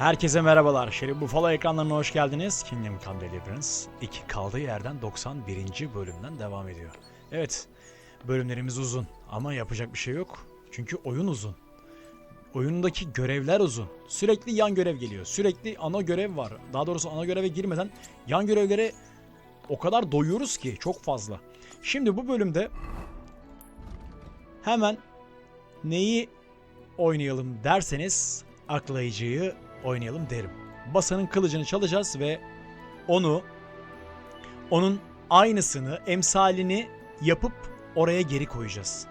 Herkese merhabalar. Şerif Buffalo ekranlarına hoş geldiniz. Kingdom Come Deliverance 2 kaldığı yerden 91. bölümden devam ediyor. Evet, bölümlerimiz uzun ama yapacak bir şey yok. Çünkü oyun uzun. Oyundaki görevler uzun. Sürekli yan görev geliyor. Sürekli ana görev var. Daha doğrusu ana göreve girmeden yan görevlere o kadar doyuyoruz ki çok fazla. Şimdi bu bölümde hemen neyi oynayalım derseniz aklayıcıyı oynayalım derim. Basanın kılıcını çalacağız ve onu onun aynısını, emsalini yapıp oraya geri koyacağız.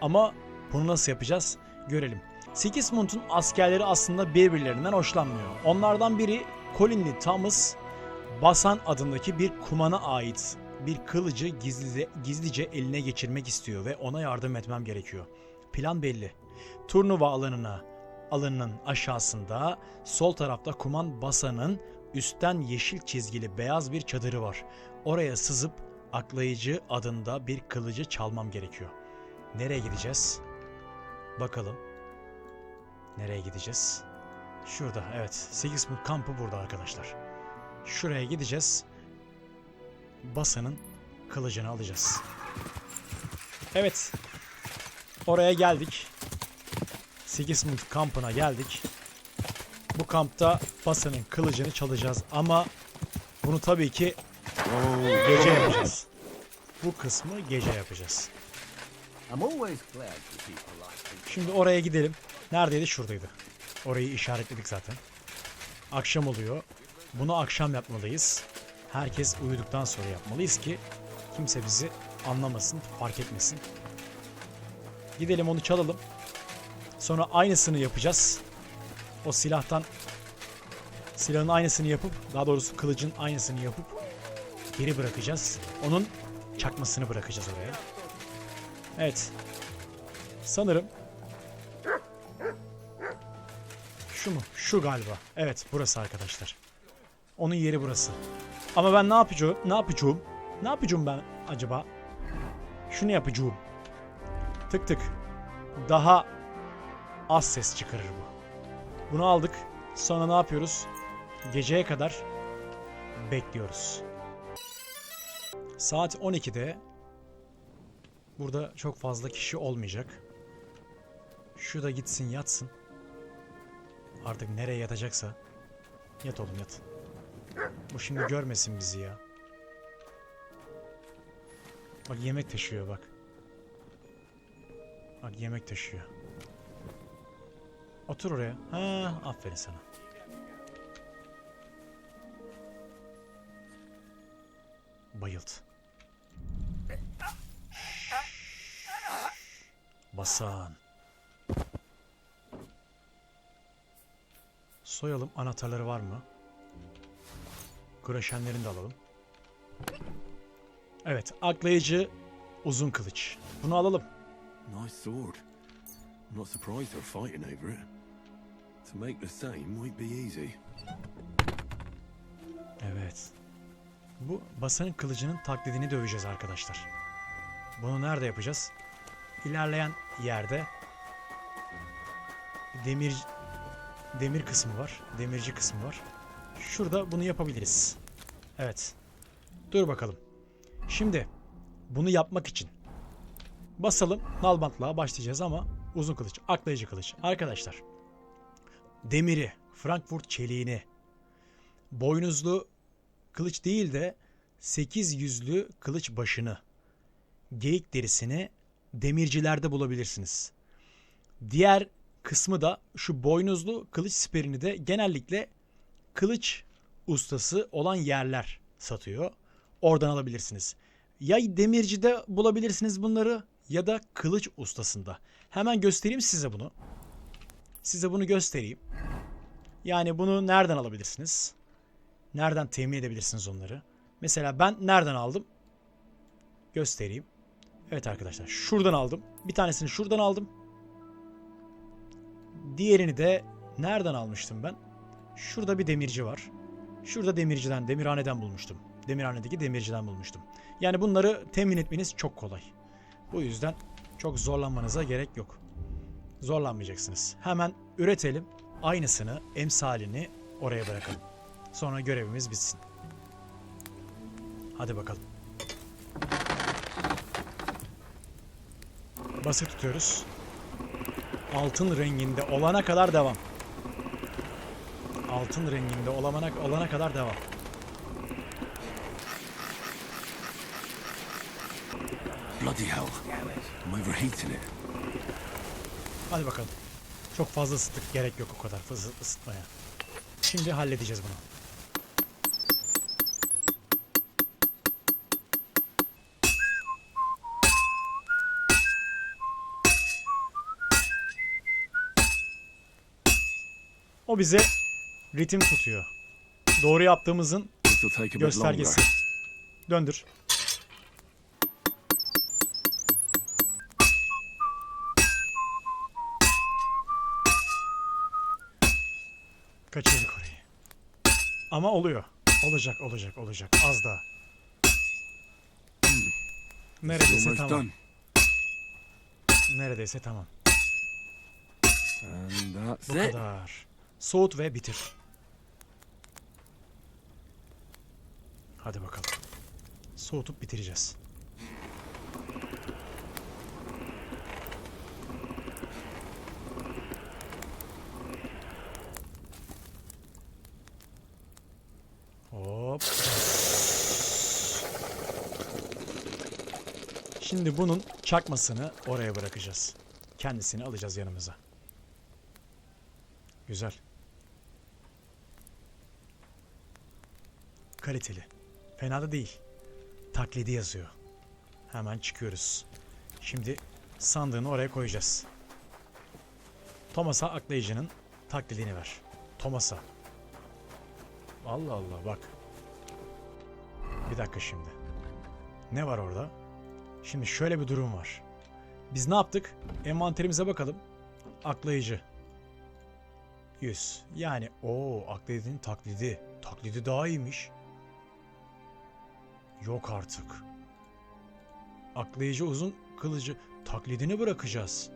Ama bunu nasıl yapacağız? Görelim. Sigismund'un askerleri aslında birbirlerinden hoşlanmıyor. Onlardan biri Colinli Thomas Basan adındaki bir kumana ait bir kılıcı gizlice, gizlice eline geçirmek istiyor ve ona yardım etmem gerekiyor. Plan belli. Turnuva alanına alanının aşağısında sol tarafta kuman basanın üstten yeşil çizgili beyaz bir çadırı var. Oraya sızıp aklayıcı adında bir kılıcı çalmam gerekiyor. Nereye gideceğiz? Bakalım. Nereye gideceğiz? Şurada evet. Sigismund kampı burada arkadaşlar. Şuraya gideceğiz. Basanın kılıcını alacağız. Evet. Oraya geldik. Sigismund kampına geldik. Bu kampta Basa'nın kılıcını çalacağız ama bunu tabii ki gece yapacağız. Bu kısmı gece yapacağız. Şimdi oraya gidelim. Neredeydi? Şuradaydı. Orayı işaretledik zaten. Akşam oluyor. Bunu akşam yapmalıyız. Herkes uyuduktan sonra yapmalıyız ki kimse bizi anlamasın, fark etmesin. Gidelim onu çalalım. Sonra aynısını yapacağız. O silahtan silahın aynısını yapıp, daha doğrusu kılıcın aynısını yapıp geri bırakacağız. Onun çakmasını bırakacağız oraya. Evet. Sanırım şu mu? Şu galiba. Evet, burası arkadaşlar. Onun yeri burası. Ama ben ne yapacağım? Ne yapacağım? Ne yapacağım ben acaba? Şunu yapacağım. Tık tık. Daha az ses çıkarır bu. Bunu aldık. Sonra ne yapıyoruz? Geceye kadar bekliyoruz. Saat 12'de burada çok fazla kişi olmayacak. Şu da gitsin yatsın. Artık nereye yatacaksa. Yat oğlum yat. Bu şimdi görmesin bizi ya. Bak yemek taşıyor bak. Bak yemek taşıyor. Otur oraya. Ha, aferin sana. Bayılt. Basan. Soyalım anahtarları var mı? Graşenlerini de alalım. Evet, aklayıcı uzun kılıç. Bunu alalım. Nice sword. Not surprised they're fighting over it. To make the same might be easy. Evet. Bu basanın kılıcının taklidini döveceğiz arkadaşlar. Bunu nerede yapacağız? İlerleyen yerde demir demir kısmı var. Demirci kısmı var. Şurada bunu yapabiliriz. Evet. Dur bakalım. Şimdi bunu yapmak için basalım nalbantlığa başlayacağız ama uzun kılıç, aklayıcı kılıç. Arkadaşlar demiri, Frankfurt çeliğini, boynuzlu kılıç değil de 8 yüzlü kılıç başını, geyik derisini demircilerde bulabilirsiniz. Diğer kısmı da şu boynuzlu kılıç siperini de genellikle kılıç ustası olan yerler satıyor. Oradan alabilirsiniz. Ya demircide bulabilirsiniz bunları ya da kılıç ustasında. Hemen göstereyim size bunu. Size bunu göstereyim. Yani bunu nereden alabilirsiniz? Nereden temin edebilirsiniz onları? Mesela ben nereden aldım? Göstereyim. Evet arkadaşlar şuradan aldım. Bir tanesini şuradan aldım. Diğerini de nereden almıştım ben? Şurada bir demirci var. Şurada demirciden, demirhaneden bulmuştum. Demirhanedeki demirciden bulmuştum. Yani bunları temin etmeniz çok kolay. Bu yüzden çok zorlanmanıza gerek yok. Zorlanmayacaksınız. Hemen üretelim, aynısını, emsalini oraya bırakalım. Sonra görevimiz bitsin. Hadi bakalım. Basık tutuyoruz. Altın renginde olana kadar devam. Altın renginde olana, olana kadar devam. Bloody hell. I'm overheating it. Hadi bakalım. Çok fazla ısıttık. Gerek yok o kadar fazla ısıtmaya. Şimdi halledeceğiz bunu. O bize ritim tutuyor. Doğru yaptığımızın göstergesi. Döndür. Kaçırdık orayı. Ama oluyor. Olacak, olacak, olacak. Az daha. It's Neredeyse tamam. Neredeyse tamam. Bu kadar. Soğut ve bitir. Hadi bakalım. Soğutup bitireceğiz. Şimdi bunun çakmasını oraya bırakacağız. Kendisini alacağız yanımıza. Güzel. Kaliteli. Fena da değil. Taklidi yazıyor. Hemen çıkıyoruz. Şimdi sandığını oraya koyacağız. Thomas'a aklayıcının taklidini ver. Thomas'a. Allah Allah bak. Bir dakika şimdi. Ne var orada? Şimdi şöyle bir durum var. Biz ne yaptık? Envanterimize bakalım. Aklayıcı. 100. Yani o akledinin taklidi. Taklidi daha iyiymiş. Yok artık. Aklayıcı uzun kılıcı taklidini bırakacağız.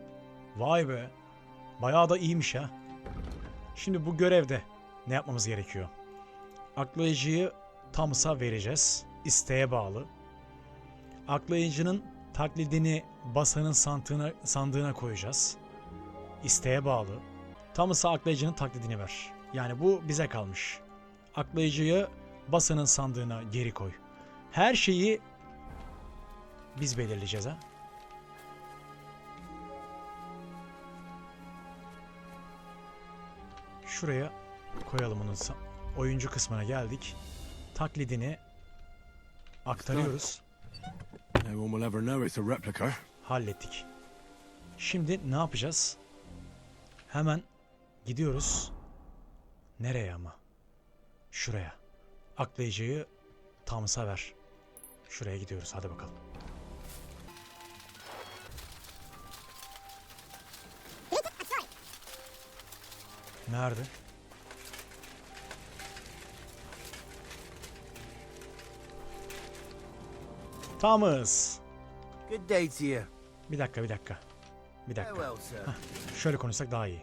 Vay be. Bayağı da iyiymiş ha. Şimdi bu görevde ne yapmamız gerekiyor? Aklayıcıyı Thomas'a vereceğiz. İsteğe bağlı. Aklayıcının taklidini basanın sandığına, sandığına koyacağız. İsteğe bağlı. Thomas'a aklayıcının taklidini ver. Yani bu bize kalmış. Aklayıcıyı basanın sandığına geri koy. Her şeyi biz belirleyeceğiz ha. Şuraya koyalım onun oyuncu kısmına geldik. Taklidini aktarıyoruz. No one will ever know it's a replica. Hallettik. Şimdi ne yapacağız? Hemen gidiyoruz. Nereye ama? Şuraya. Aklayıcıyı Thomas'a ver. Şuraya gidiyoruz. Hadi bakalım. Nerede? Thomas. Good day to you. Bir dakika, bir dakika. Bir dakika. Farewell, sir. Şöyle konuşsak daha iyi.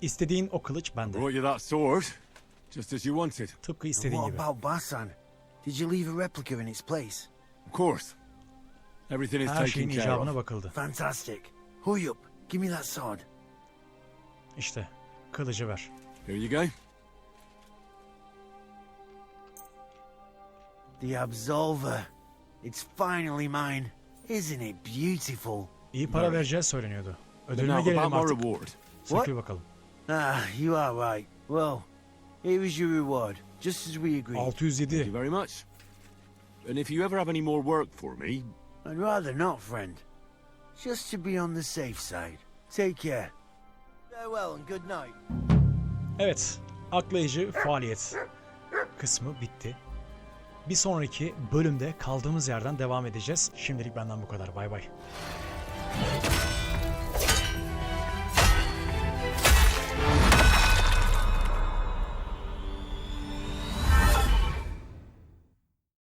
İstediğin o kılıç bende. Brought you that sword, just as you wanted. Tıpkı istediğin what gibi. about Basan? Did you leave a replica in its place? Of course. Everything is Her şeyin taken care icabına of. bakıldı. Fantastic. Hurry up. Give me that sword. İşte kılıcı ver. Here you go. The Absolver. It's finally mine. Isn't it beautiful? İyi para vereceğiz söyleniyordu. Ödülüne gelelim artık. reward. Sökül bakalım. Ah, you are right. Well, here is your reward, just as we agreed. Thank you 607. very much. And if you ever have any more work for me, I'd rather not, friend. Just to be on the safe side. Take care. Farewell and good night. Evet, aklayıcı faaliyet kısmı bitti. Bir sonraki bölümde kaldığımız yerden devam edeceğiz. Şimdilik benden bu kadar. Bay bay.